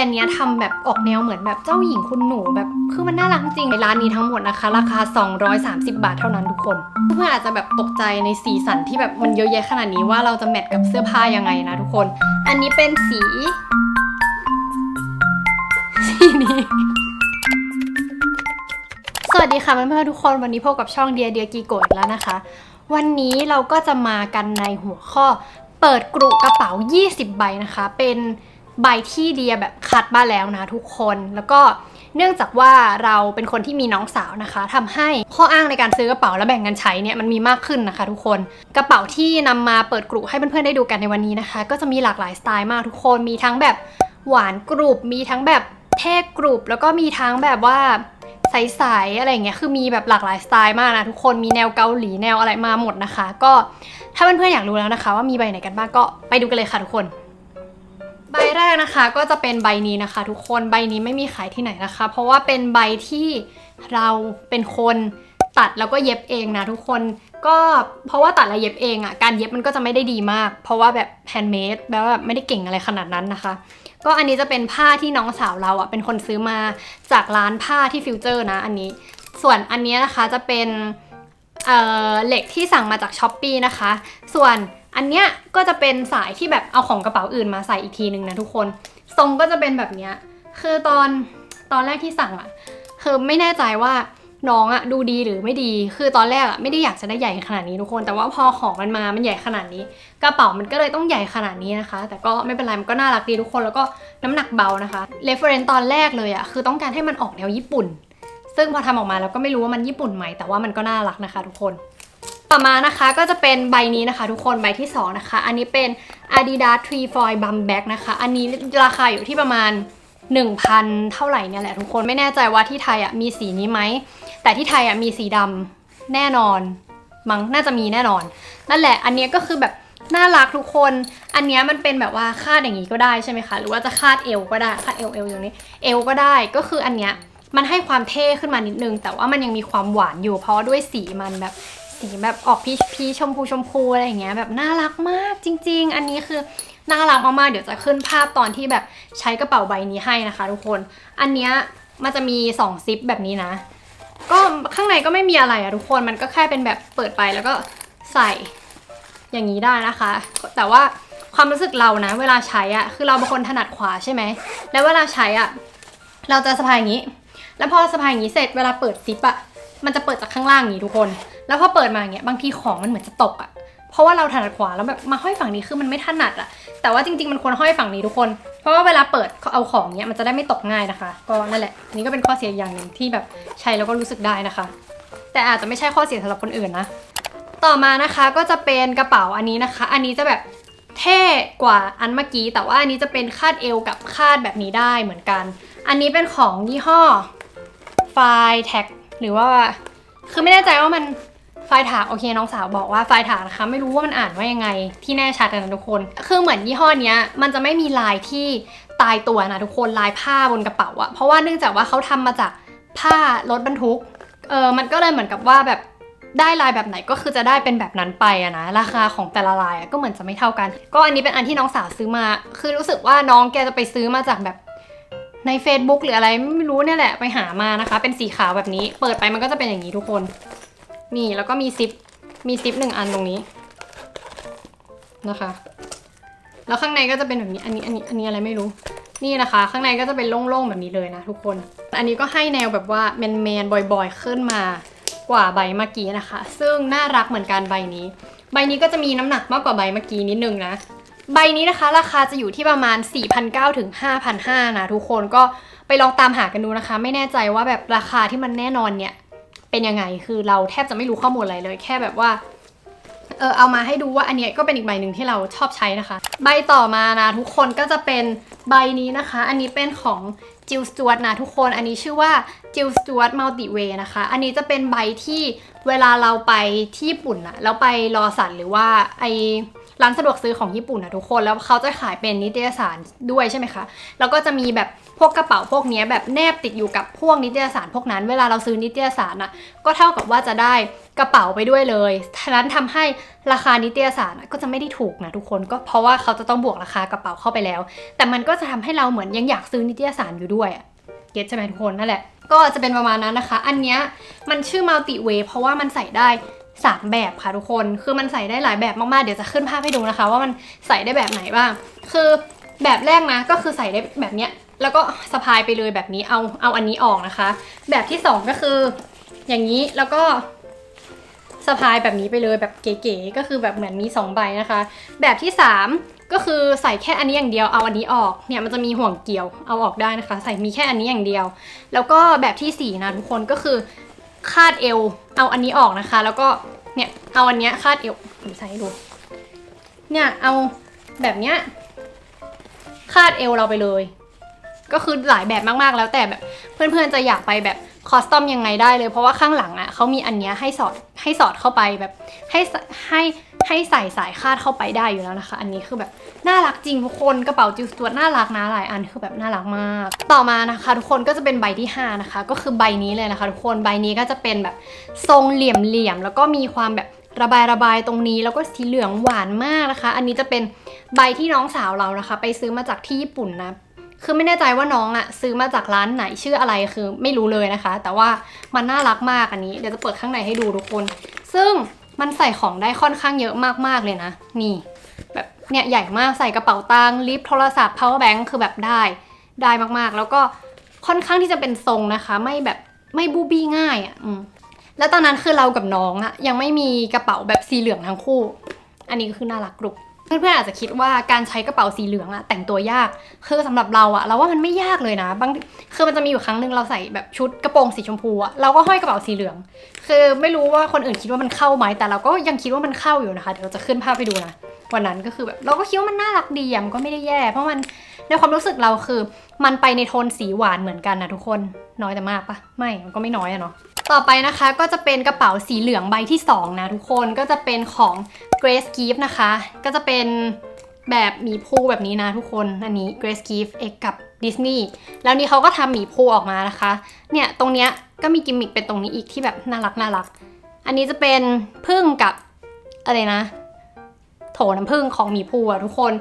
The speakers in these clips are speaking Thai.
อันเนี้ยทำแบบออกแนวเหมือนแบบเจ้าหญิงคุณหนูแบบคือมันน่ารักจริงในร้านนี้ทั้งหมดนะคะ ราคา 230 บาทเท่านั้นทุกคนเพื่อนอาจจะแบบตกใจในสีสันที่แบบมันเยอะแยะขนาดนี้ว่าเราจะแมทกับเสื้อผ้ายังไงนะทุกคน อันนี้เป็นสี สีนี้สวัสดีค่ะเพื่อนๆทุกคนวันนี้พบกับช่องเดียเดียกีโกะอีกแล้วนะคะ วันนี้เราก็จะมากันในหัวข้อ เปิดกรุกระเป๋า 20 ใบนะคะ เป็น ใบที่เดียแบบคัดมาแล้วนะทุกคนแล้วก็เนื่องจากว่าเราเป็นคนที่มีน้องสาวนะคะทำให้ข้ออ้างในการซื้อกระเป๋าและแบ่งกันใช้เนี่ยมันมีมากขึ้นนะคะ ทุกคนกระเป๋าที่นำมาเปิดกรุให้เพื่อนๆได้ดูกันในวันนี้นะคะ ก็จะมีหลากหลายสไตล์มากทุกคนมีทั้งแบบหวานกรุบมีทั้งแบบเท่กรุบแล้วก็มีทั้งแบบว่าใสๆอะไรเงี้ย คือมีแบบหลากหลายสไตล์มากนะทุกคน มีแนวเกาหลีแนวอะไรมาหมดนะคะ ก็ถ้าเพื่อนๆอยากรู้แล้วนะคะ ว่ามีใบไหนกันบ้างก็ไปดูกันเลยค่ะทุกคน ใบแรกนะคะก็จะเป็นใบนี้นะคะ ทุกคนใบนี้ไม่มีขายที่ไหนนะคะ เพราะว่าเป็นใบที่เราเป็นคนตัดแล้วก็เย็บเองนะทุกคนก็เพราะว่าตัดแล้วเย็บเองอะ่ะการเย็บมันก็จะไม่ได้ดีมาก เพราะว่าแบบแฮนด์เมดแบบว่าไม่ได้เก่งอะไรขนาดนั้นนะคะ ก็อันนี้จะเป็นผ้าที่น้องสาวเราอะเป็นคนซื้อมาจากร้านผ้าที่ฟิวเจอร์นะอันนี้ ส่วนอันนี้นะคะจะเป็นเเหล็กที่สั่งมาจากช้อปปีนะคะ ส่วน อันเนี้ยก็จะเป็นสายที่แบบเอาของกระเป๋าอื่นมาใส่อีกทีหนึ่งนะทุกคน ทรงก็จะเป็นแบบเนี้ย คือตอนตอนแรกที่สั่งอะคือไม่แน่ใจว่าน้องอะดูดีหรือไม่ดี คือตอนแรกอะไม่ได้อยากจะได้ใหญ่ขนาดนี้ทุกคน แต่ว่าพอของมันมา มันใหญ่ขนาดนี้ กระเป๋ามันก็เลยต้องใหญ่ขนาดนี้นะคะ แต่ก็ไม่เป็นไร มันก็น่ารักดีทุกคน แล้วก็น้ำหนักเบานะคะเรฟเฟรนตอนแรกเลยอะคือต้องการให้มันออกแนวญี่ปุ่น ซึ่งพอทำออกมาแล้วก็ไม่รู้ว่ามันญี่ปุ่นไหม แต่ว่ามันก็น่ารักนะคะ ทุกคน ต่อมานะคะก็จะเป็นใบนี้นะคะ ทุกคนใบที่สองนะคะ อันนี้เป็น Adidas Tree Foil Bum Bag นะคะ อันนี้ราคาอยู่ที่ประมาณ 1,000 เท่าไหร่เนี่ยแหละทุกคนไม่แน่ใจว่าที่ไทยอะมีสีนี้ไหม แต่ที่ไทยอะมีสีดำแน่นอนมั้งน่าจะมีแน่นอน นั่นแหละอันนี้ก็คือแบบน่ารักทุกคน อันนี้มันเป็นแบบว่าคาดอย่างนี้ก็ได้ใช่ไหมคะ หรือว่าจะคาดเอวก็ได้ คาดเอวเอวอย่างนี้ เอวก็ได้ ก็คืออันเนี้ยมันให้ความเท่ขึ้นมานิดนึง แต่ว่ามันยังมีความหวานอยู่ เพราะด้วยสีมันแบบ สีแบบออกพีชพีชมพูชมพูอะไรอย่างเงี้ยแบบน่ารักมากจริง ๆ อันนี้คือน่ารักมากๆเดี๋ยวจะขึ้นภาพตอนที่แบบใช้กระเป๋าใบนี้ให้นะคะ ทุกคน อันเนี้ยมันจะมีสองซิปแบบนี้นะ ก็ข้างในก็ไม่มีอะไรอะทุกคนมันก็แค่เป็นแบบเปิดไปแล้วก็ใส่อย่างนี้ได้นะคะ แต่ว่าความรู้สึกเรานะ เวลาใช้อะคือเราเป็นคนถนัดขวาใช่ไหมแล้วเวลาใช้อะเราจะสะพายอย่างนี้ แล้วพอสะพายอย่างนี้เสร็จเวลาเปิดซิปอะมันจะเปิดจากข้างล่างอย่างนี้ทุกคน แล้วพอเปิดมาอย่างเงี้ยบางทีของมันเหมือนจะตกอะเพราะว่าเราถนัดขวาแล้วแบบมาห้อยฝั่งนี้คือมันไม่ถนัดอะแต่ว่าจริงๆมันควรห้อยฝั่งนี้ทุกคน เพราะว่าเวลาเปิดเอาของเนี้ยมันจะได้ไม่ตกง่ายนะคะ ก็นั่นแหละอันนี่ก็เป็นข้อเสียอย่างหนึ่งที่แบบใช้แล้วก็รู้สึกได้นะคะ แต่อาจจะไม่ใช่ข้อเสียสำหรับคนอื่นนะ ต่อมานะคะก็จะเป็นกระเป๋าอันนี้นะคะ อันนี้จะแบบเท่กว่าอันเมื่อกี้ แต่ว่าอันนี้จะเป็นคาดเอวกับคาดแบบนี้ได้เหมือนกัน อันนี้เป็นของยี่ห้อไฟแท็กหรือว่า คือไม่แน่ใจว่ามัน ไฟถากโอเคน้องสาวบอกว่าไฟถากนะคะไม่รู้ว่ามันอ่านว่ายังไงที่แน่ชัดนะทุกคน คือเหมือนยี่ห้อเนี้ยมันจะไม่มีลายที่ตายตัวนะทุกคนลายผ้าบนกระเป๋าอะเพราะว่าเนื่องจากว่าเขาทำมาจากผ้ารถบรรทุกเออมันก็เลยเหมือนกับว่าแบบได้ลายแบบไหนก็คือจะได้เป็นแบบนั้นไปอะนะราคาของแต่ละลายก็เหมือนจะไม่เท่ากัน ก็อันนี้เป็นอันที่น้องสาวซื้อมา คือรู้สึกว่าน้องแกจะไปซื้อมาจากแบบใน Facebook หรืออะไรไม่รู้เนี่ยแหละไปหามานะคะ เป็นสีขาวแบบนี้ เปิดไปมันก็จะเป็นอย่างนี้ทุกคน นี่แล้วก็มีซิป มีซิปหนึ่งอันตรงนี้นะคะ แล้วข้างในก็จะเป็นแบบนี้ อันนี้ อันนี้ อันนี้อะไรไม่รู้ นี่นะคะ ข้างในก็จะเป็นโล่งๆแบบนี้เลยนะทุกคน อันนี้ก็ให้แนวแบบว่าแมนๆบ่อยๆขึ้นมากว่าใบเมื่อกี้นะคะ ซึ่งน่ารักเหมือนกันใบนี้ ใบนี้ก็จะมีน้ำหนักมากกว่าใบเมื่อกี้นิดนึงนะ ใบนี้นะคะราคาจะอยู่ที่ประมาณ 4,900ถึง5,500นะทุกคนก็ไปลองตามหากันดูนะคะ ไม่แน่ใจว่าแบบราคาที่มันแน่นอนเนี่ย เป็นยังไง คือเราแทบจะไม่รู้ข้อมูลอะไรเลย แค่แบบว่า เออเอามาให้ดูว่าอันเนี้ยก็เป็นอีกใบหนึ่งที่เราชอบใช้นะคะ ใบต่อมานะทุกคนก็จะเป็นใบนี้นะคะ อันนี้เป็นของจิลส t ว a r t นะทุกคน อันนี้ชื่อว่าจิลส t ว a r t Multiway นะคะ อันนี้จะเป็นใบที่เวลาเราไปที่ญี่ปุ่นอะแล้วไปรอสัตว์หรือว่าไอ ร้านสะดวกซื้อของญี่ปุ่นนะทุกคนแล้วเขาจะขายเป็นนิตยสารด้วยใช่ไหมคะแล้วก็จะมีแบบพวกกระเป๋าพวกนี้แบบแนบติดอยู่กับพวกนิตยสารพวกนั้น เวลาเราซื้อนิตยสารอะก็เท่ากับว่าจะได้กระเป๋าไปด้วยเลยฉะนั้นทำให้ราคานิตยสารก็จะไม่ได้ถูกนะทุกคนก็เพราะว่าเขาจะต้องบวกราคากระเป๋าเข้าไปแล้ว แต่มันก็จะทำให้เราเหมือนยังอยากซื้อนิตยสารอยู่ด้วยเก็ตใช่ไหมทุกคนนั่นแหละก็จะเป็นประมาณนั้นนะคะ อันเนี้ยมันชื่อ multi way เพราะว่ามันใส่ได้ สามแบบค่ะทุกคน คือมันใส่ได้หลายแบบมากๆ เดี๋ยวจะขึ้นภาพให้ดูนะคะ ว่ามันใส่ได้แบบไหนบ้าง คือแบบแรกนะก็คือใส่ได้แบบเนี้ย แล้วก็สะพายไปเลยแบบนี้ เอาเอาอันนี้ออกนะคะ แบบที่สองก็คือ อย่างนี้แล้วก็สะพายแบบนี้ไปเลยแบบเก๋ๆก็คือแบบเหมือนมีสองใบนะคะ แบบที่สามก็คือใส่แค่อันนี้อย่างเดียวเอาอันนี้ออกเนี่ยมันจะมีห่วงเกี่ยวเอาออกได้นะคะ ใส่มีแค่อันนี้อย่างเดียว แล้วก็แบบที่สี่นะทุกคนก็คือ คาดเอว เอาอันนี้ออกนะคะ แล้วก็เนี่ยเอาอันเนี้ยคาดเอวผมใส่ให้ดู เนี่ยเอาแบบเนี้ยคาดเอวเราไปเลย ก็คือหลายแบบมากๆแล้วแต่แบบเพื่อนๆจะอยากไปแบบ คอสตอมยังไงได้เลย เพราะว่าข้างหลังอะเขามีอันเนี้ยให้สอดให้สอดเข้าไปแบบให้ให้ให้ใส่สายคาดเข้าไปได้อยู่แล้วนะคะ อันนี้คือแบบน่ารักจริงทุกคนกระเป๋าจิวสตวดน่ารักนะหลายอันคือแบบน่ารักมาก ต่อมานะคะ ทุกคนก็จะเป็นใบที่ห้านะคะ ก็คือใบนี้เลยนะคะ ทุกคนใบนี้ก็จะเป็นแบบทรงเหลี่ยมๆแล้วก็มีความแบบระบายระบายตรงนี้แล้วก็สีเหลืองหวานมากนะคะ อันนี้จะเป็นใบที่น้องสาวเรานะคะ ไปซื้อมาจากที่ญี่ปุ่นนะ คือไม่แน่ใจว่าน้องอะซื้อมาจากร้านไหนชื่ออะไรคือไม่รู้เลยนะคะ แต่ว่ามันน่ารักมากอันนี้เดี๋ยวจะเปิดข้างในให้ดูทุกคน ซึ่งมันใส่ของได้ค่อนข้างเยอะมากๆเลยนะ นี่ แบบเนี่ยใหญ่มากใส่กระเป๋าตังค์ลิฟโทรศัพท์ power bank คือแบบได้ได้มากๆ แล้วก็ค่อนข้างที่จะเป็นทรงนะคะ ไม่แบบไม่บูบี้ง่ายอะ่ะแล้วตอนนั้นคือเรากับน้องอะยังไม่มีกระเป๋าแบบสีเหลืองทั้งคู่ อันนี้ก็คือน่ารักกรุบ เพื่อนๆอาจจะคิดว่าการใช้กระเป๋าสีเหลืองอะแต่งตัวยากคือสำหรับเราอะเราว่ามันไม่ยากเลยนะบางคือมันจะมีอยู่ครั้งหนึ่งเราใส่แบบชุดกระโปรงสีชมพูอะเราก็ห้อยกระเป๋าสีเหลือง คือไม่รู้ว่าคนอื่นคิดว่ามันเข้าไหมแต่เราก็ยังคิดว่ามันเข้าอยู่นะคะเดี๋ยวเราจะขึ้นภาพให้ดูนะวันนั้นก็คือแบบเราก็คิดว่ามันน่ารักดีอะมันก็ไม่ได้แย่ เพราะมันในความรู้สึกเราคือ มันไปในโทนสีหวานเหมือนกันนะทุกคนน้อยแต่มากปะไม่มันก็ไม่น้อยอะเนาะ ต่อไปนะคะก็จะเป็นกระเป๋าสีเหลืองใบที่สองนะทุกคนก็จะเป็นของ Grace Gift นะคะ ก็จะเป็นแบบหมีภูแบบนี้นะทุกคน อันนี้ Grace Gift X กับดิสนีย์แล้วนี่เขาก็ทำหมีภูออกมานะคะ เนี่ยตรงเนี้ยก็มีกิมมิคเป็นตรงนี้อีกที่แบบน่ารักน่ารัก อันนี้จะเป็นพึ่งกับอะไรนะ โถน้ำพึ่งของหมีภูอะทุกคน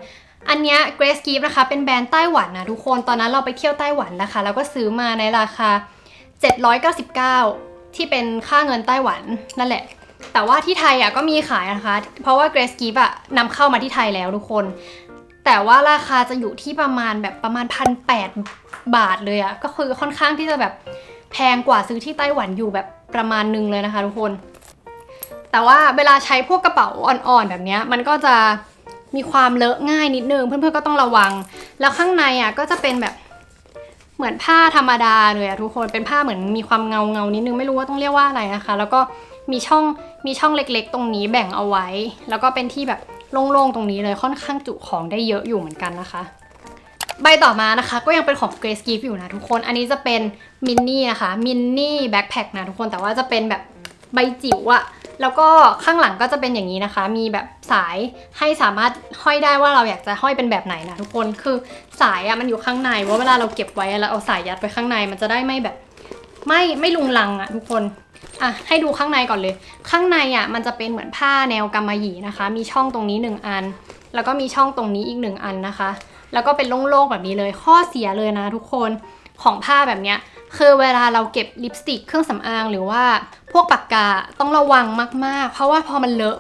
อันเนี้ย Grace Gift นะคะ เป็นแบรนด์ไต้หวันนะทุกคน ตอนนั้นเราไปเที่ยวไต้หวันนะคะ แล้วก็ซื้อมาในราคา 799 ที่เป็นค่าเงินไต้หวันนั่นแหละ แต่ว่าที่ไทยอะก็มีขายนะคะ เพราะว่า Grace Gift อะนำเข้ามาที่ไทยแล้วทุกคน แต่ว่าราคาจะอยู่ที่ประมาณแบบประมาณพันแปดบาทเลยอะ ก็คือค่อนข้างที่จะแบบแพงกว่าซื้อที่ไต้หวันอยู่แบบประมาณนึงเลยนะคะทุกคน แต่ว่าเวลาใช้พวกกระเป๋าอ่อนๆแบบนี้มันก็จะมีความเลอะง่ายนิดนึง เพื่อนๆก็ต้องระวัง แล้วข้างในอะก็จะเป็นแบบ เหมือนผ้าธรรมดาเลยอะทุกคนเป็นผ้าเหมือนมีความเงาเงานิดนึงไม่รู้ว่าต้องเรียกว่าอะไรนะคะ แล้วก็มีช่องมีช่องเล็กๆ ตรงนี้แบ่งเอาไว้ แล้วก็เป็นที่แบบโล่งๆตรงนี้เลยค่อนข้างจุของได้เยอะอยู่เหมือนกันนะคะ ใบต่อมานะคะก็ยังเป็นของ Grace Gift อยู่นะทุกคนอันนี้จะเป็นมินนี่นะคะมินนี่แบ็คแพคนะทุกคนแต่ว่าจะเป็นแบบใบจิ๋วอะ แล้วก็ข้างหลังก็จะเป็นอย่างนี้นะคะ มีแบบสายให้สามารถห้อยได้ว่าเราอยากจะห้อยเป็นแบบไหนนะทุกคน คือสายอะมันอยู่ข้างในว่าเวลาเราเก็บไว้แล้วเอาสายยัดไปข้างในมันจะได้ไม่แบบ ไม่ไม่ลุงลังอะทุกคนอะให้ดูข้างในก่อนเลย ข้างในอะมันจะเป็นเหมือนผ้าแนวกำมะหยี่นะคะ มีช่องตรงนี้หนึ่งอัน แล้วก็มีช่องตรงนี้อีกหนึ่งอันนะคะ แล้วก็เป็นโล่งๆแบบนี้เลย ข้อเสียเลยนะทุกคนของผ้าแบบเนี้ย คือเวลาเราเก็บลิปสติกเครื่องสำอางหรือว่าพวกปากกาต้องระวังมากๆ เพราะว่าพอมันเลอะ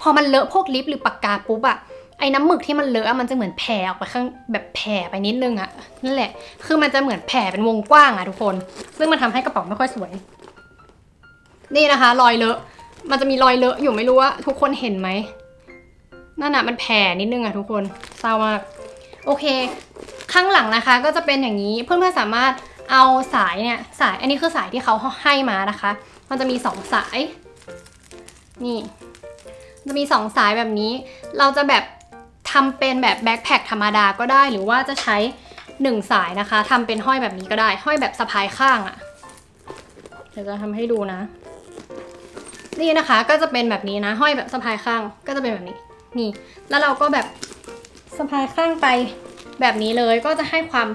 พอมันเลอะพวกลิปหรือปากกาปุ๊บอะไอ้น้ำหมึกที่มันเลอะมันจะเหมือนแผ่ออกไปข้างแบบแผ่ไปนิดนึงอะนั่นแหละ คือมันจะเหมือนแผ่เป็นวงกว้างอะทุกคน ซึ่งมันทำให้กระเป๋าไม่ค่อยสวย นี่นะคะ รอยเลอะ มันจะมีรอยเลอะอยู่ไม่รู้ว่าทุกคนเห็นไหมนั่นน่ะมันแผ่นิดนึงอะทุกคนเศร้ามาก โอเค ข้างหลังนะคะ ก็จะเป็นอย่างนี้เพื่อนๆสามารถ เอาสายเนี่ยสายอันนี้คือสายที่เขาให้มานะคะ มันจะมีสองสาย นี่ จะมีสองสายแบบนี้ เราจะแบบทำเป็นแบบแบ็คแพคธรรมดาก็ได้ หรือว่าจะใช้หนึ่งสายนะคะทำเป็นห้อยแบบนี้ก็ได้ ห้อยแบบสะพายข้างอะเดี๋ยวจะทำให้ดูนะ นี่นะคะก็จะเป็นแบบนี้นะ ห้อยแบบสะพายข้างก็จะเป็นแบบนี้ นี่ แล้วเราก็แบบสะพายข้างไปแบบนี้เลยก็จะให้ความ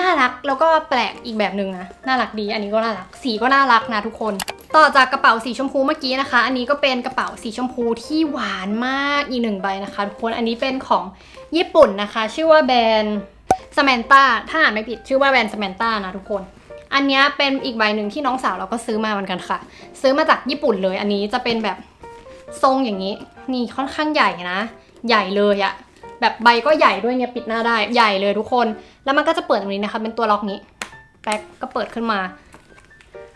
น่ารักแล้วก็แปลกอีกแบบหนึ่งนะน่ารักดี อันนี้ก็น่ารักสีก็น่ารักนะทุกคน ต่อจากกระเป๋าสีชมพูเมื่อกี้นะคะ อันนี้ก็เป็นกระเป๋าสีชมพูที่หวานมากอีกหนึ่งใบนะคะ ทุกคนอันนี้เป็นของญี่ปุ่นนะคะ ชื่อว่าแบรนด์สแมนตาถ้าอ่านไม่ผิดชื่อว่าแบรนด์สแมนตานะทุกคนอันนี้เป็นอีกใบหนึ่งที่น้องสาวเราก็ซื้อมาเหมือนกันค่ะ ซื้อมาจากญี่ปุ่นเลย อันนี้จะเป็นแบบทรงอย่างนี้ นี่ค่อนข้างใหญ่นะ ใหญ่เลยอะ แบบใบก็ใหญ่ด้วยเนี่ยปิดหน้าได้ใหญ่เลยทุกคน แล้วมันก็จะเปิดตรงนี้นะคะ เป็นตัวล็อกนี้แป๊กก็เปิดขึ้นมา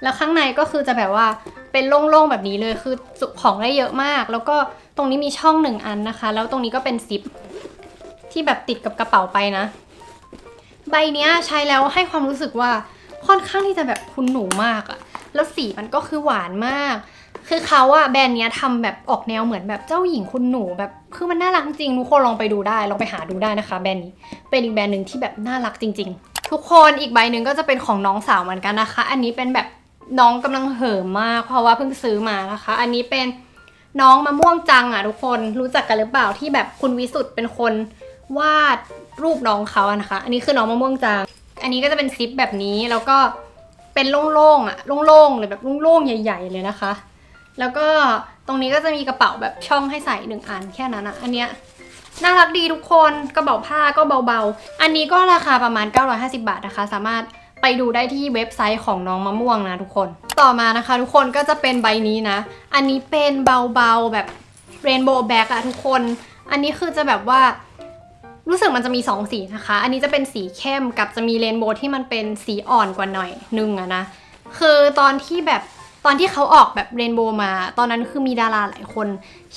แล้วข้างในก็คือจะแบบว่าเป็นโล่งๆแบบนี้เลยคือจุของได้เยอะมาก แล้วก็ตรงนี้มีช่องหนึ่งอันนะคะ แล้วตรงนี้ก็เป็นซิปที่แบบติดกับกระเป๋าไปนะ ใบเนี้ยใช้แล้วให้ความรู้สึกว่าค่อนข้างที่จะแบบคุณหนูมากอะแล้วสีมันก็คือหวานมาก คือเขาอะแบรนด์เนี้ยทำแบบออกแนวเหมือนแบบเจ้าหญิงคุณหนูแบบคือมันน่ารักจริงทุกคนลองไปดูได้ลองไปหาดูได้นะคะแบรนด์นี้เป็นอีกแบรนด์หนึ่งที่แบบน่ารักจริง ๆ ทุกคนอีกใบหนึ่งก็จะเป็นของน้องสาวเหมือนกันนะคะ อันนี้เป็นแบบน้องกำลังเห่อมากเพราะว่าเพิ่งซื้อมานะคะ อันนี้เป็นน้องมะม่วงจังอะทุกคนรู้จักกันหรือเปล่าที่แบบคุณวิสุทธ์เป็นคนวาดรูปน้องเขาอะนะคะ อันนี้คือน้องมะม่วงจัง อันนี้ก็จะเป็นซิปแบบนี้แล้วก็เป็นโล่งๆอะโล่งๆเลยแบบโล่งๆใหญ่ ๆ เลยนะคะ แล้วก็ตรงนี้ก็จะมีกระเป๋าแบบช่องให้ใส่หนึ่งอันแค่นั้นอะอันเนี้ยน่ารักดีทุกคนกระเป๋าผ้าก็เบาๆ อันนี้ก็ราคาประมาณ 950 บาทนะคะ สามารถไปดูได้ที่เว็บไซต์ของน้องมะม่วงนะทุกคน ต่อมานะคะ ทุกคนก็จะเป็นใบนี้นะ อันนี้เป็นเบาๆแบบเรนโบว์แบ็กอะทุกคน อันนี้คือจะแบบว่ารู้สึกมันจะมี 2 สีนะคะ อันนี้จะเป็นสีเข้มกับจะมีเรนโบว์ที่มันเป็นสีอ่อนกว่าหน่อยนึงอะนะ คือตอนที่แบบ ตอนที่เขาออกแบบเรนโบว์มา ตอนนั้นคือมีดาราหลายคน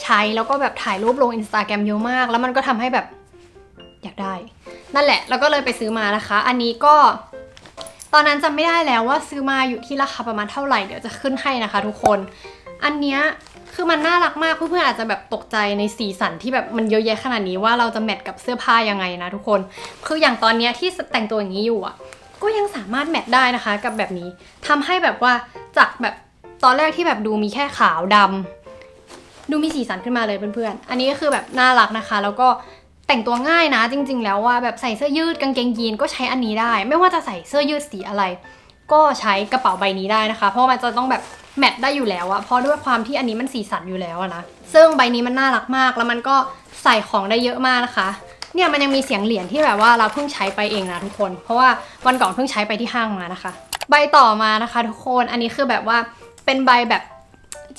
ใช้แล้วก็แบบถ่ายรูปลงอินสตาแกรมเยอะมาก แล้วมันก็ทำให้แบบอยากได้ นั่นแหละ แล้วก็เลยไปซื้อมานะคะ อันนี้ก็ ตอนนั้นจำไม่ได้แล้วว่าซื้อมาอยู่ที่ราคาประมาณเท่าไหร่เดี๋ยวจะขึ้นให้นะคะ ทุกคน อันเนี้ยคือมันน่ารักมากเพื่อนๆอาจจะแบบตกใจในสีสันที่แบบมันเยอะแยะขนาดนี้ว่าเราจะแมทกับเสื้อผ้ายังไงนะทุกคน คืออย่างตอนเนี้ยที่แต่งตัวอย่างนี้อยู่อะก็ยังสามารถแมทได้นะคะ กับแบบนี้ทำให้แบบว่าจากแบบ ตอนแรกที่แบบดูมีแค่ขาวดำดูมีสีสันขึ้นมาเลยเพื่อนๆ อันนี้ก็คือแบบน่ารักนะคะ แล้วก็แต่งตัวง่ายนะจริง ๆ แล้วว่าแบบใส่เสื้อยืดกางเกงยีนก็ใช้อันนี้ได้ ไม่ว่าจะใส่เสื้อยืดสีอะไร ก็ใช้กระเป๋าใบนี้ได้นะคะ เพราะมันจะต้องแบบแมทได้อยู่แล้วอะเพราะด้วยความที่อันนี้มันสีสันอยู่แล้วนะซึ่งใบนี้มันน่ารักมาก แล้วมันก็ใส่ของได้เยอะมากนะคะ เนี่ยมันยังมีเสียงเหรียญที่แบบว่าเราเพิ่งใช้ไปเองนะทุกคน เพราะว่าวันก่อนเพิ่งใช้ไปที่ห้างมานะคะ ใบต่อมานะคะ ทุกคนอันนี้คือแบบว่า เป็นใบแบบ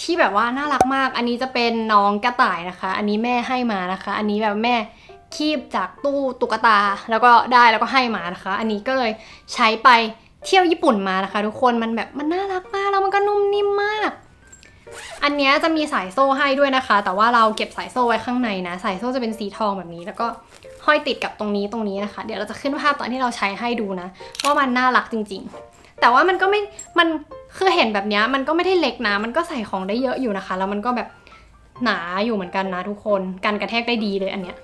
ที่แบบว่าน่ารักมาก อันนี้จะเป็นน้องกระต่ายนะคะ อันนี้แม่ให้มานะคะ อันนี้แบบแม่คีบจากตู้ตุ๊กตา แล้วก็ได้แล้วก็ให้มานะคะ อันนี้ก็เลยใช้ไปเที่ยวญี่ปุ่นมานะคะ ทุกคนมันแบบมันน่ารักมากแล้วมันก็นุ่มนิ่มมาก อันนี้จะมีสายโซ่ให้ด้วยนะคะ แต่ว่าเราเก็บสายโซ่ไว้ข้างในนะ สายโซ่จะเป็นสีทองแบบนี้ แล้วก็ห้อยติดกับตรงนี้ตรงนี้นะคะ เดี๋ยวเราจะขึ้นภาพตอนที่เราใช้ให้ดูนะว่ามันน่ารักจริง ๆ แต่ว่ามันก็ไม่มัน คือเห็นแบบนี้มันก็ไม่ได้เล็กนะ มันก็ใส่ของได้เยอะอยู่นะคะ แล้วมันก็แบบหนาอยู่เหมือนกันนะทุกคนกันกระแทกได้ดีเลยอันเนี้ย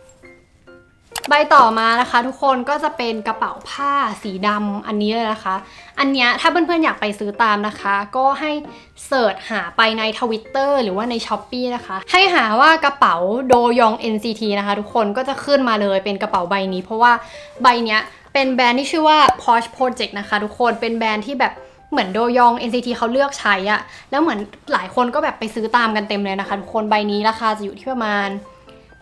ใบต่อมานะคะทุกคนก็จะเป็นกระเป๋าผ้าสีดำอันนี้เลยนะคะ อันเนี้ยถ้าเพื่อนๆอยากไปซื้อตามนะคะ ก็ให้เสิร์ชหาไปในทวิตเตอร์หรือว่าใน s h อ p e e นะคะ ให้หาว่ากระเป๋าโดยอง NCT นะคะ ทุกคนก็จะขึ้นมาเลยเป็นกระเป๋าใบนี้ เพราะว่าใบเนี้ยเป็นแบรนด์ที่ชื่อว่า Porsche Project นะคะ ทุกคนเป็นแบรนด์ที่แบบ เหมือนโดยอง NCT เขาเลือกใช้อะแล้วเหมือนหลายคนก็แบบไปซื้อตามกันเต็มเลยนะคะ ทุกคนใบนี้ราคาจะอยู่ที่ประมาณ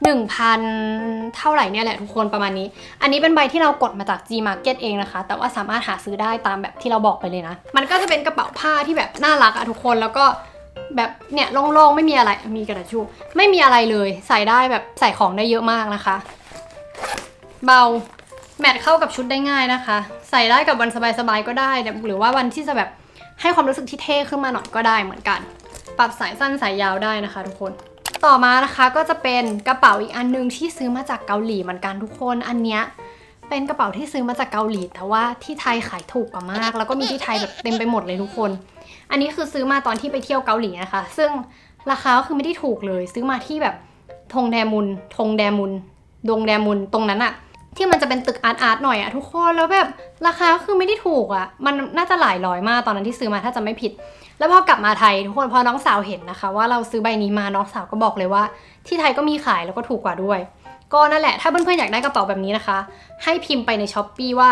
1,000 เท่าไหร่เนี่ยแหละทุกคนประมาณนี้ อันนี้เป็นใบที่เรากดมาจาก G Market เองนะคะ แต่ว่าสามารถหาซื้อได้ตามแบบที่เราบอกไปเลยนะ มันก็จะเป็นกระเป๋าผ้าที่แบบน่ารักอะทุกคนแล้วก็แบบเนี่ยโล่งๆไม่มีอะไรมีกระดาษชูไม่มีอะไรเลย ใส่ได้แบบใส่ของได้เยอะมากนะคะ เบา แมทเข้ากับชุดได้ง่ายนะคะ ใส่ได้กับวันสบายๆก็ได้ หรือว่าวันที่จะแบบให้ความรู้สึกที่เท่ขึ้นมาหน่อยก็ได้เหมือนกัน ปรับสายสั้นสายยาวได้นะคะ ทุกคน ต่อมานะคะก็จะเป็นกระเป๋าอีกอันนึงที่ซื้อมาจากเกาหลีเหมือนกันทุกคนอันเนี้ยเป็นกระเป๋าที่ซื้อมาจากเกาหลี แต่ว่าที่ไทยขายถูกกว่ามาก แล้วก็มีที่ไทยแบบเต็มไปหมดเลยทุกคน อันนี้คือซื้อมาตอนที่ไปเที่ยวเกาหลีนะคะ ซึ่งราคาก็คือไม่ได้ถูกเลย ซื้อมาที่แบบทงแดมุนทงแดมุนดงแดมุนตรงนั้นอะ ที่มันจะเป็นตึกอาร์ตอาร์ตหน่อยอะทุกคนแล้วแบบราคาคือไม่ได้ถูกอะมันน่าจะหลายร้อยมากตอนนั้นที่ซื้อมาถ้าจะไม่ผิด แล้วพอกลับมาไทยทุกคนพอน้องสาวเห็นนะคะ ว่าเราซื้อใบนี้มาน้องสาวก็บอกเลยว่า ที่ไทยก็มีขายแล้วก็ถูกกว่าด้วย ก็นั่นแหละถ้าเพื่อนๆอยากได้กระเป๋าแบบนี้นะคะ ให้พิมพ์ไปในช้อปปีว่า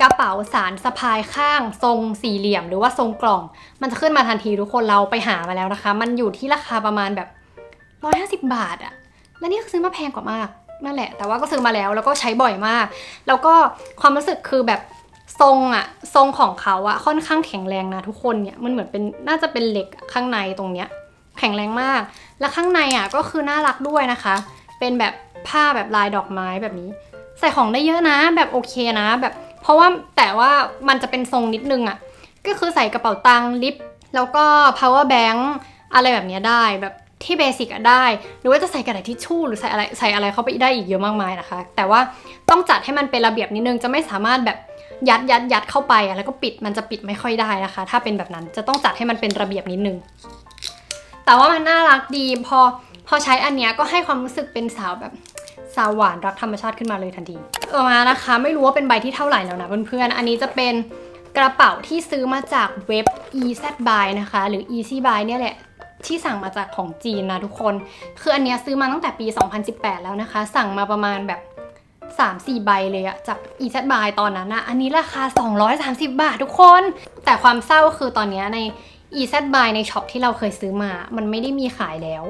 กระเป๋าสารสะพายข้าง ทรงสี่เหลี่ยม หรือว่าทรงกล่อง มันจะขึ้นมาทันทีทุกคนเราไปหามาแล้วนะคะ มันอยู่ที่ราคาประมาณแบบร้อยห้าสิบบาทอะและนี่คือซื้อมาแพงกว่ามาก นั่นแหละ แต่ว่าก็ซื้อมาแล้วแล้วก็ใช้บ่อยมาก แล้วก็ความรู้สึกคือแบบทรงอะทรงของเขาอะค่อนข้างแข็งแรงนะทุกคนเนี่ยมันเหมือนเป็นน่าจะเป็นเหล็กข้างในตรงเนี้ยแข็งแรงมาก และข้างในอะก็คือน่ารักด้วยนะคะ เป็นแบบผ้าแบบลายดอกไม้แบบนี้ ใส่ของได้เยอะนะ แบบโอเคนะแบบ เพราะว่าแต่ว่ามันจะเป็นทรงนิดนึงอะก็คือใส่กระเป๋าตังค์ลิป แล้วก็ power bank อะไรแบบนี้ได้แบบ ที่เบสิกอะได้ หรือว่าจะใส่กระดาษทิชชู่หรือใส่อะไรใส่อะไรเข้าไปได้อีกเยอะมากมายนะคะ แต่ว่าต้องจัดให้มันเป็นระเบียบนิดนึงจะไม่สามารถแบบยัดยัดยัดเข้าไปอะแล้วก็ปิดมันจะปิดไม่ค่อยได้นะคะ ถ้าเป็นแบบนั้นจะต้องจัดให้มันเป็นระเบียบนิดนึง แต่ว่ามันน่ารักดีพอพอใช้อันเนี้ยก็ให้ความรู้สึกเป็นสาวแบบสาวหวานรักธรรมชาติขึ้นมาเลยทันทีต่อมานะคะ ไม่รู้ว่าเป็นใบที่เท่าไหร่แล้วนะเพื่อนๆอันนี้จะเป็นกระเป๋าที่ซื้อมาจากเว็บ EZ Buy นะคะ หรือ Easy Buy เนี่ยแหละ ที่สั่งมาจากของจีนนะทุกคน คืออันเนี้ยซื้อมาตั้งแต่ปี 2018 แล้วนะคะ สั่งมาประมาณแบบ 3-4 ใบเลยอะจาก EZ Buy ตอนนั้นอะอันนี้ราคา 230 บาททุกคน แต่ความเศร้าคือตอนเนี้ยใน EZ Buy ในช็อปที่เราเคยซื้อมา มันไม่ได้มีขายแล้ว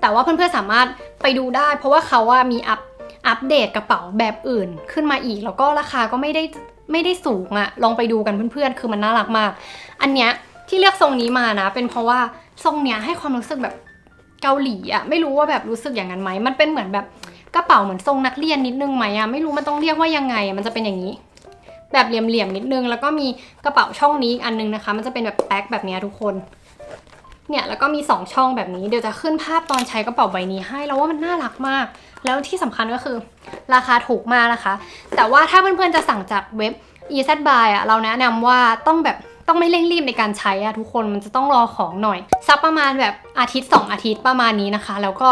แต่ว่าเพื่อนๆสามารถไปดูได้ เพราะว่าเขาว่ามีอัพอัปเดตกระเป๋าแบบอื่นขึ้นมาอีก แล้วก็ราคาก็ไม่ได้ไม่ได้สูงอะลองไปดูกันเพื่อนๆ คือมันน่ารักมาก อันเนี้ยที่เลือกทรงนี้มานะ เป็นเพราะว่า ทรงเนี้ยให้ความรู้สึกแบบเกาหลีอะไม่รู้ว่าแบบรู้สึกอย่างนั้นไหมมันเป็นเหมือนแบบกระเป๋าเหมือนทรงนักเรียนนิดนึงไหมอะไม่รู้มันต้องเรียกว่ายังไงมันจะเป็นอย่างนี้ แบบเหลี่ยมๆนิดนึง แล้วก็มีกระเป๋าช่องนี้อีกอันนึงนะคะ มันจะเป็นแบบแพ็คแบบนี้ทุกคนเนี่ยแล้วก็มี 2 ช่องแบบนี้เดี๋ยวจะขึ้นภาพตอนใช้กระเป๋าใบนี้ให้แล้วว่ามันน่ารักมาก แล้วที่สำคัญก็คือราคาถูกมากนะคะ แต่ว่าถ้าเพื่อนๆจะสั่งจากเว็บ EZ Buy อะเราแนะนำว่าต้องแบบ ต้องไม่เร่งรีบในการใช้อะทุกคนมันจะต้องรอของหน่อยสักประมาณแบบอาทิตย์ 2 อาทิตย์ประมาณนี้นะคะ แล้วก็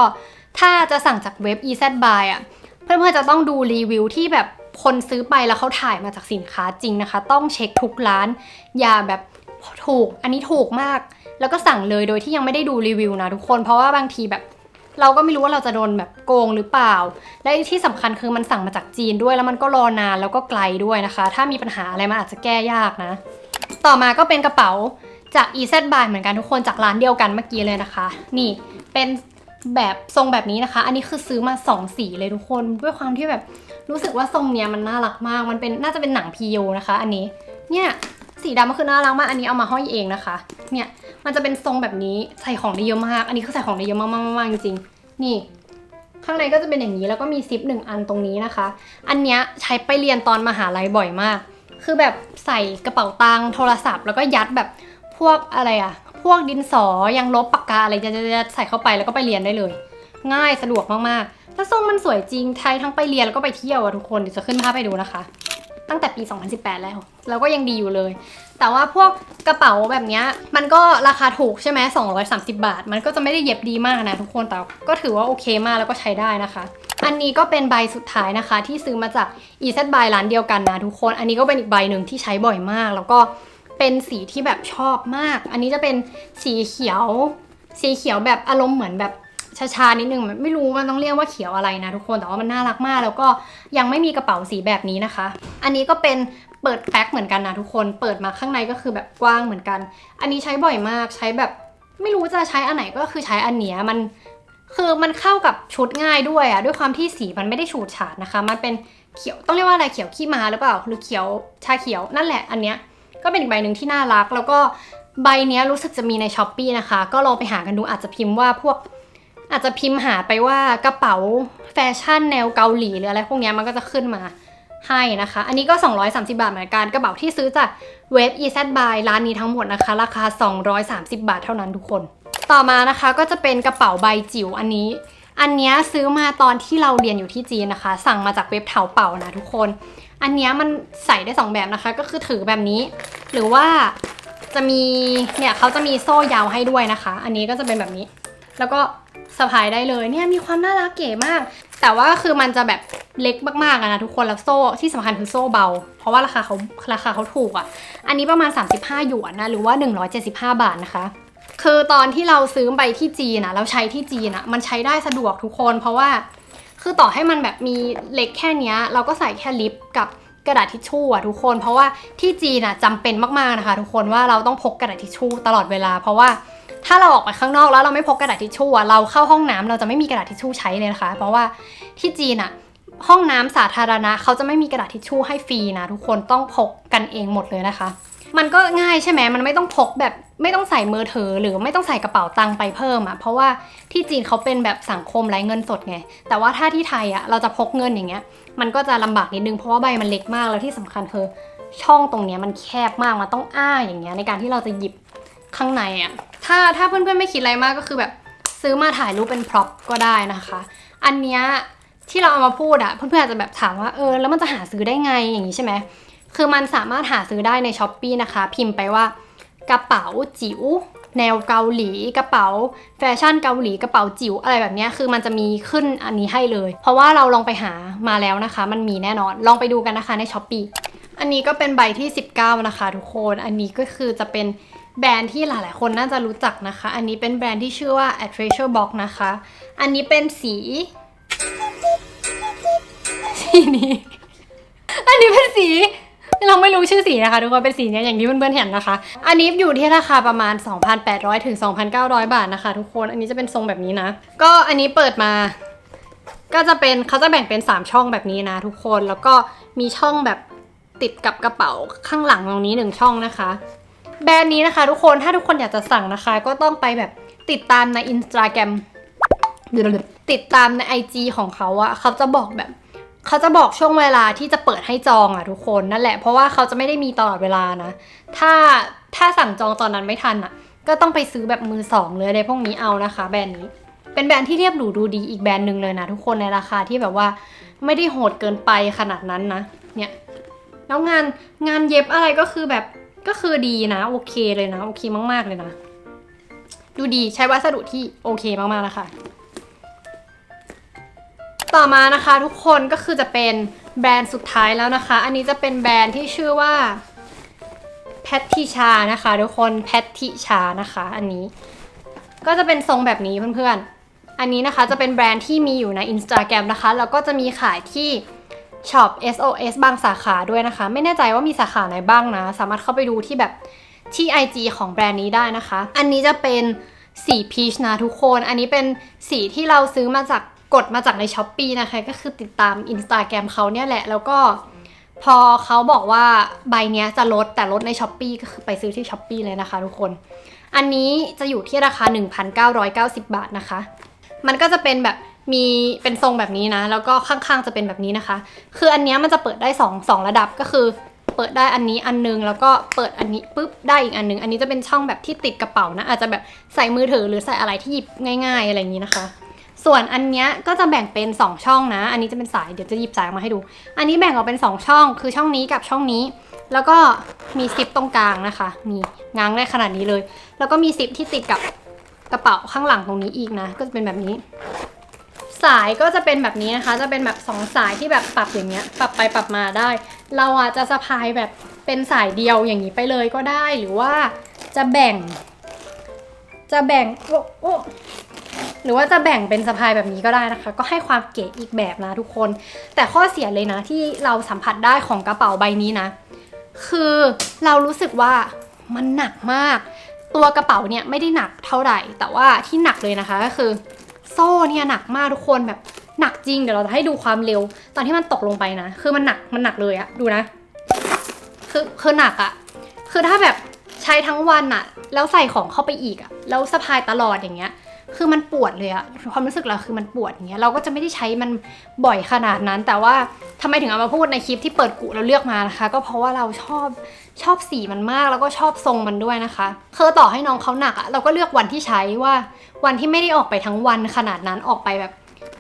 ถ้าจะสั่งจากเว็บ EZ Buy อะเพื่อนๆจะต้องดูรีวิวที่แบบคนซื้อไปแล้วเขาถ่ายมาจากสินค้าจริงนะคะ ต้องเช็คทุกร้าน อย่าแบบถูก อันนี้ถูกมาก แล้วก็สั่งเลยโดยที่ยังไม่ได้ดูรีวิวนะทุกคนเพราะว่าบางทีแบบเราก็ไม่รู้ว่าเราจะโดนแบบโกงหรือเปล่า และที่สำคัญคือมันสั่งมาจากจีนด้วย แล้วมันก็รอนานแล้วก็ไกลด้วยนะคะ ถ้ามีปัญหาอะไรมันอาจจะแก้ยากนะ ต่อมาก็เป็นกระเป๋าจาก EZ Buy เหมือนกันทุกคนจากร้านเดียวกันเมื่อกี้เลยนะคะ นี่เป็นแบบทรงแบบนี้นะคะ อันนี้คือซื้อมาสองสีเลยทุกคน ด้วยความที่แบบรู้สึกว่าทรงเนี้ยมันน่ารักมาก มันเป็นน่าจะเป็นหนังพีโยนะคะ อันนี้ เนี่ยสีดำมันคือน่ารักมาก อันนี้เอามาห้อยเองนะคะ เนี่ยมันจะเป็นทรงแบบนี้ใส่ของได้เยอะมาก อันนี้คือใส่ของได้เยอะมากๆๆๆจริงๆ นี่ข้างในก็จะเป็นอย่างนี้แล้วก็มีซิปหนึ่งอันตรงนี้นะคะ อันเนี้ยใช้ไปเรียนตอนมหาลัยบ่อยมาก คือแบบใส่กระเป๋าตังค์โทรศัพท์ แล้วก็ยัดแบบพวกอะไรอะพวกดินสอยังลบปากกาอะไรจะใส่เข้าไปแล้วก็ไปเรียนได้เลย ง่ายสะดวกมากๆ แล้วทรงมันสวยจริงไทยทั้งไปเรียนแล้วก็ไปเที่ยวอะทุกคนเดี๋ยวจะขึ้นภาพให้ดูนะคะ ตั้งแต่ปี 2018 แล้วแล้วก็ยังดีอยู่เลย แต่ว่าพวกกระเป๋าแบบนี้มันก็ราคาถูกใช่ไหม230 บาท มันก็จะไม่ได้เย็บดีมากนะทุกคนแต่ก็ถือว่าโอเคมากแล้วก็ใช้ได้นะคะ อันนี้ก็เป็นใบสุดท้ายนะคะ ที่ซื้อมาจาก EZ Buy ร้านเดียวกันนะทุกคน อันนี้ก็เป็นอีกใบหนึ่งที่ใช้บ่อยมาก แล้วก็เป็นสีที่แบบชอบมาก อันนี้จะเป็นสีเขียว สีเขียวแบบอารมณ์เหมือนแบบชาๆนิดนึงไม่รู้มันต้องเรียกว่าเขียวอะไรนะทุกคนแต่ว่ามันน่ารักมาก แล้วก็ยังไม่มีกระเป๋าสีแบบนี้นะคะ อันนี้ก็เป็นเปิดแพ็คเหมือนกันนะทุกคนเปิดมาข้างในก็คือแบบกว้างเหมือนกัน อันนี้ใช้บ่อยมากใช้แบบไม่รู้จะใช้อันไหนก็คือใช้อันเนี้ยมัน คือมันเข้ากับชุดง่ายด้วยอะด้วยความที่สีมันไม่ได้ฉูดฉาดนะคะ มันเป็นเขียวต้องเรียกว่าอะไรเขียวขี้มาหรือเปล่า หรือเขียวชาเขียวนั่นแหละอันเนี้ยก็เป็นอีกใบหนึ่งที่น่ารัก แล้วก็ใบเนี้ยรู้สึกจะมีในช้อปปีนะคะ ก็ลองไปหากันดูอาจจะพิมพ์ว่าพวก อาจจะพิมพ์หาไปว่ากระเป๋าแฟชั่นแนวเกาหลีหรืออะไรพวกเนี้ยมันก็จะขึ้นมาให้นะคะ อันนี้ก็ 230 บาทเหมือนกัน กระเป๋าที่ซื้อจากเว็บ EZ Buy ร้านนี้ทั้งหมดนะคะ ราคา 230 บาทเท่านั้นทุกคน ต่อมานะคะก็จะเป็นกระเป๋าใบจิ๋วอันนี้ อันนี้ซื้อมาตอนที่เราเรียนอยู่ที่จีนนะคะ สั่งมาจากเว็บเถาเป่านะทุกคน อันนี้มันใส่ได้สองแบบนะคะ ก็คือถือแบบนี้ หรือว่าจะมีเนี่ยเขาจะมีโซ่ยาวให้ด้วยนะคะ อันนี้ก็จะเป็นแบบนี้ แล้วก็สะพายได้เลยเนี่ยมีความน่ารักเก๋มาก แต่ว่าคือมันจะแบบเล็กมากๆนะทุกคนแล้วโซ่ที่สำคัญคือโซ่เบา เพราะว่าราคาเขาราคาเขาถูกอะ อันนี้ประมาณ 35 หยวนนะหรือว่า 175 บาทนะคะ คือตอนที่เราซื้อไปที่จีนนะเราใช้ที่จีนอะมันใช้ได้สะดวกทุกคนเพราะว่า คือต่อให้มันแบบมีเล็กแค่นี้เราก็ใส่แค่ลิปกับกระดาษทิชชู่อะทุกคน เพราะว่าที่จีนอะจำเป็นมากๆนะคะ ทุกคนว่าเราต้องพกกระดาษทิชชู่ตลอดเวลา เพราะว่าถ้าเราออกไปข้างนอกแล้วเราไม่พกกระดาษทิชชู่อะเราเข้าห้องน้ำเราจะไม่มีกระดาษทิชชู่ใช้เลยนะคะ เพราะว่าที่จีนอะห้องน้ำสาธารณะเขาจะไม่มีกระดาษทิชชู่ให้ฟรีนะทุกคนต้องพกกันเองหมดเลยนะคะ มันก็ง่ายใช่ไหมมันไม่ต้องพกแบบไม่ต้องใส่มือถือหรือไม่ต้องใส่กระเป๋าตังค์ไปเพิ่มอะ่ะเพราะว่าที่จีนเขาเป็นแบบสังคมไร้เงินสดไง แต่ว่าถ้าที่ไทยอะ่ะเราจะพกเงินอย่างเงี้ย มันก็จะลำบากนิดนึงเพราะว่าใบมันเล็กมากแล้วที่สำคัญคือช่องตรงเนี้ยมันแคบมากมันต้องอ้าอย่างเงี้ยในการที่เราจะหยิบข้างในอะ่ะถ้าถ้าเพื่อนๆไม่คิดอะไรมากก็คือแบบซื้อมาถ่ายรูปเป็นพร็อพก็ได้นะคะ อันเนี้ยที่เราเอามาพูดอะ่ะเพื่อนๆอาจจะแบบถามว่าเออแล้วมันจะหาซื้อได้ไงอย่างนี้ใช่ไหม คือมันสามารถหาซื้อได้ในช้อปปีนะคะ พิมพ์ไปว่ากระเป๋าจิ๋วแนวเกาหลีกระเป๋า แฟชั่นเกาหลีกระเป๋าจิ๋วอะไรแบบนี้คือมันจะมีขึ้นอันนี้ให้เลย เพราะว่าเราลองไปหามาแล้วนะคะ มันมีแน่นอนลองไปดูกันนะคะในช้อปปีอันนี้ก็เป็นใบที่ 19 นะคะ ทุกคน อันนี้ก็คือจะเป็นแบรนด์ที่หลาย ๆ คนน่าจะรู้จักนะคะ อันนี้เป็นแบรนด์ที่ชื่อว่า a Treasure Box นะคะ อันนี้เป็นสี สีนี้ อันนี้เป็นสี เราไม่รู้ชื่อสีนะคะทุกคนเป็นสีเนี้ยอย่างที่เพื่อนๆเห็นนะคะ อันนี้อยู่ที่ราคาประมาณ 2,800ถึง2,900 บาทนะคะ ทุกคนอันนี้จะเป็นทรงแบบนี้นะ ก็อันนี้เปิดมา ก็จะเป็นเขาจะแบ่งเป็น 3 ช่องแบบนี้นะ ทุกคนแล้วก็มีช่องแบบติดกับกระเป๋าข้างหลังตรงนี้หนึ่งช่องนะคะ แบรนด์นี้นะคะ ทุกคนถ้าทุกคนอยากจะสั่งนะคะ ก็ต้องไปแบบติดตามในอินสตาแกรมติดตามใน IG ของเขาอะเขาจะบอกแบบ เขาจะบอกช่วงเวลาที่จะเปิดให้จองอะทุกคนนั่นแหละ เพราะว่าเขาจะไม่ได้มีตลอดเวลานะ ถ้าถ้าสั่งจองตอนนั้นไม่ทันอะ ก็ต้องไปซื้อแบบมือสองเลยอะไรพวกนี้เอานะคะ แบรนด์นี้ เป็นแบรนด์ที่เรียบหรูดูดีอีกแบรนด์หนึ่งเลยนะทุกคนในราคาที่แบบว่าไม่ได้โหดเกินไปขนาดนั้นนะ เนี่ย แล้วงานงานเย็บอะไรก็คือแบบก็คือดีนะ โอเคเลยนะ โอเคมาก ๆ เลยนะ ดูดีใช้วัสดุที่โอเคมาก ๆ นะคะ ต่อมานะคะทุกคนก็คือจะเป็นแบรนด์สุดท้ายแล้วนะคะ อันนี้จะเป็นแบรนด์ที่ชื่อว่าแพทติชานะคะ ทุกคนแพทติชานะคะ อันนี้ก็จะเป็นทรงแบบนี้เพื่อนๆ อันนี้นะคะจะเป็นแบรนด์ที่มีอยู่ใน Instagram นะคะ แล้วก็จะมีขายที่ช็อป SOS บางสาขาด้วยนะคะ ไม่แน่ใจว่ามีสาขาไหนบ้างนะ สามารถเข้าไปดูที่แบบที่ IG ของแบรนด์นี้ได้นะคะ อันนี้จะเป็นสีพีชนะทุกคน อันนี้เป็นสีที่เราซื้อมาจาก กดมาจากในช้อปปีนะคะ ก็คือติดตาม Instagram เขาเนี่ยแหละ แล้วก็พอเขาบอกว่าใบเนี้ยจะลดแต่ลดในช้อปปีก็คือไปซื้อที่ช้อปปีเลยนะคะทุกคน อันนี้จะอยู่ที่ราคา 1,990 บาทนะคะ มันก็จะเป็นแบบมีเป็นทรงแบบนี้นะ แล้วก็ข้างๆจะเป็นแบบนี้นะคะ คืออันนี้มันจะเปิดได้2 2ระดับก็คือ เปิดได้อันนี้อันนึง แล้วก็เปิดอันนี้ปุ๊บได้อีกอันนึง อันนี้จะเป็นช่องแบบที่ติดกระเป๋านะ อาจจะแบบใส่มือถือหรือใส่อะไรที่หยิบง่าย ๆ อะไรอย่างนี้นะคะ ส่วนอันเนี้ยก็จะแบ่งเป็น 2 ช่องนะ อันนี้จะเป็นสาย เดี๋ยวจะหยิบสายออกมาให้ดู อันนี้แบ่งออกเป็น 2 ช่อง คือช่องนี้กับช่องนี้ แล้วก็มีซิปตรงกลางนะคะ มีง้างได้ขนาดนี้เลย แล้วก็มีซิปที่ติดกับกระเป๋าข้างหลังตรงนี้อีกนะ ก็จะเป็นแบบนี้ สายก็จะเป็นแบบนี้นะคะ จะเป็นแบบสองสายที่แบบปรับอย่างเงี้ย ปรับไปปรับมาได้ เราอะจะสะพายแบบเป็นสายเดียวอย่างนี้ไปเลยก็ได้ หรือว่าจะแบ่ง จะแบ่ง โอ้โอ้ หรือว่าจะแบ่งเป็นสะพายแบบนี้ก็ได้นะคะ ก็ให้ความเก๋อีกแบบนะทุกคน แต่ข้อเสียเลยนะที่เราสัมผัสได้ของกระเป๋าใบนี้นะ คือเรารู้สึกว่ามันหนักมาก ตัวกระเป๋าเนี่ยไม่ได้หนักเท่าไหร่ แต่ว่าที่หนักเลยนะคะก็คือ โซ่เนี่ยหนักมากทุกคนแบบหนักจริง เดี๋ยวเราจะให้ดูความเร็ว ตอนที่มันตกลงไปนะ คือมันหนักมันหนักเลยอะดูนะ คือคือหนักอะคือถ้าแบบใช้ทั้งวันอะแล้วใส่ของเข้าไปอีกอะแล้วสะพายตลอดอย่างเงี้ย คือมันปวดเลยอะความรู้สึกเราคือมันปวดอย่างเงี้ยเราก็จะไม่ได้ใช้มันบ่อยขนาดนั้น แต่ว่าทำไมถึงเอามาพูดในคลิปที่เปิดกุเราเลือกมานะคะ ก็เพราะว่าเราชอบชอบสีมันมากแล้วก็ชอบทรงมันด้วยนะคะคือต่อให้น้องเขาหนักอะเราก็เลือกวันที่ใช้ว่าวันที่ไม่ได้ออกไปทั้งวันขนาดนั้นออกไปแบบ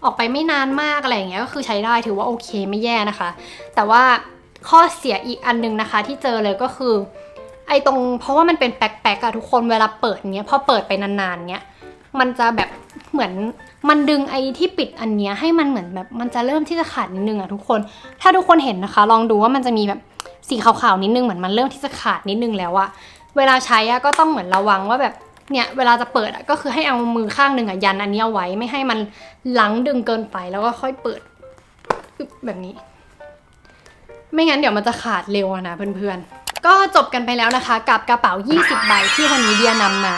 ออกไปไม่นานมากอะไรอย่างเงี้ยก็คือใช้ได้ถือว่าโอเคไม่แย่นะคะ แต่ว่าข้อเสียอีกอันนึงนะคะ ที่เจอเลยก็คือ ไอ้ตรงเพราะว่ามันเป็นแป๊กๆอะทุกคนเวลาเปิดเงี้ยพอเปิดไปนานๆเงี้ย มันจะแบบเหมือนมันดึงไอ้ที่ปิดอันเนี้ยให้มันเหมือนแบบมันจะเริ่มที่จะขาดนิดนึงอะทุกคน ถ้าทุกคนเห็นนะคะ ลองดูว่ามันจะมีแบบสีขาวๆนิดนึงเหมือนมันเริ่มที่จะขาดนิดนึงแล้วอะเวลาใช้อะก็ต้องเหมือนระวังว่าแบบเนี่ยเวลาจะเปิดอะก็คือให้เอามือข้างหนึ่งอะยันอันนี้เอาไว้ไม่ให้มันลังดึงเกินไปแล้วก็ค่อยเปิดแบบนี้ ไม่งั้นเดี๋ยวมันจะขาดเร็วนะเพื่อนๆก็จบกันไปแล้วนะคะ กับกระเป๋า 20 ใบที่วันนี้เดียนำมา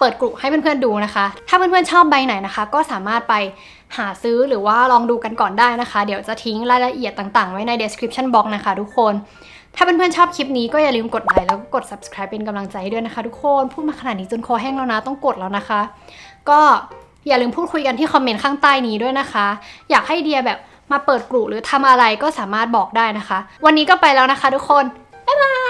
เปิดกลุ่มให้เพื่อนๆดูนะคะ ถ้าเพื่อนๆชอบใบไหนนะคะ ก็สามารถไปหาซื้อหรือว่าลองดูกันก่อนได้นะคะ เดี๋ยวจะทิ้งรายละเอียดต่างๆ ไว้ใน description box นะคะทุกคน ถ้าเพื่อนๆชอบคลิปนี้ก็อย่าลืมกดไลค์แล้วก็กด subscribe เป็นกำลังใจให้ด้วยนะคะ ทุกคน พูดมาขนาดนี้จนคอแห้งแล้วนะต้องกดแล้วนะคะ ก็อย่าลืมพูดคุยกันที่คอมเมนต์ข้างใต้นี้ด้วยนะคะ อยากให้เดียแบบมาเปิดกลุ่มหรือทำอะไรก็สามารถบอกได้นะคะ วันนี้ก็ไปแล้วนะคะ ทุกคนบ๊ายบาย